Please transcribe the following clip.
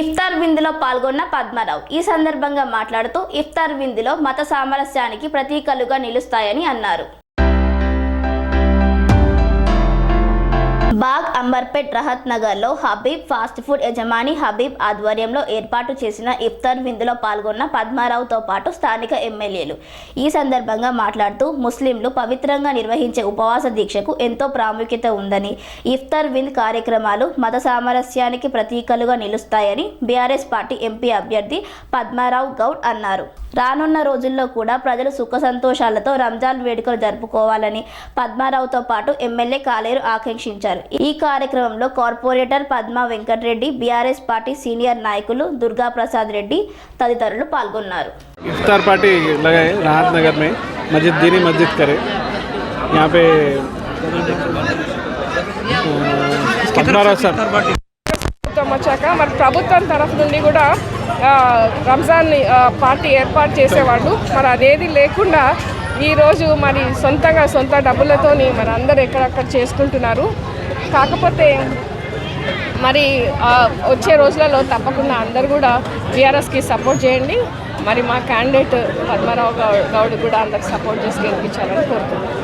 ఇఫ్తార్ విందులో పాల్గొన్న పద్మారావు. ఈ సందర్భంగా మాట్లాడుతూ ఇఫ్తార్ విందులో మత సామరస్యానికి ప్రతీకలుగా నిలుస్తాయని అన్నారు. బాగ్ అంబర్పేట్ రహత్ నగర్లో హబీబ్ ఫాస్ట్ ఫుడ్ యజమాని హబీబ్ ఆధ్వర్యంలో ఏర్పాటు చేసిన ఇఫ్తార్ విందులో పాల్గొన్న పద్మారావుతో పాటు స్థానిక ఎమ్మెల్యేలు. ఈ సందర్భంగా మాట్లాడుతూ ముస్లింలు పవిత్రంగా నిర్వహించే ఉపవాస దీక్షకు ఎంతో ప్రాముఖ్యత ఉందని ఇఫ్తార్ వింద్ కార్యక్రమాలు మత సామరస్యానికి ప్రతీకలుగా నిలుస్తాయని బీఆర్ఎస్ పార్టీ ఎంపీ అభ్యర్థి పద్మారావు గౌడ్ అన్నారు. రానున్న రోజుల్లో కూడా ప్రజలు సుఖ సంతోషాలతో రంజాన్ వేడుకలు జరుపుకోవాలని పద్మారావుతో పాటు ఎమ్మెల్యే కాలేరు ఆకాంక్షించారు ఈ కార్యక్రమంలో corporator Padma Venkatareddy BRS party senior నాయకులు దుర్గా ప్రసాద్ రెడ్డి తదితరులు పాల్గొన్నారు इफ्तार पार्टी लगाए राहत नगर में मस्जिद दीनी मस्जिद करे यहाँ पे पद्माराव सर ప్రభుత్వం వచ్చాక మరి ప్రభుత్వం తరఫు నుండి కూడా ఆ, రంజాన్ పార్టీ ఏర్పాటు చేసేవాళ్ళు. మరి అదేది లేకుండా ఈరోజు మరి సొంతంగా సొంత డబ్బులతోని మరి అందరు ఎక్కడక్కడ చేసుకుంటున్నారు. కాకపోతే మరి వచ్చే రోజులలో తప్పకుండా అందరు కూడా టీఆర్ఎస్కి సపోర్ట్ చేయండి. మరి మా క్యాండిడేట్ పద్మారావు గౌడ్ గౌడ్ కూడా అందరికి సపోర్ట్ చేసి గెలిపించాలని కోరుతున్నాను.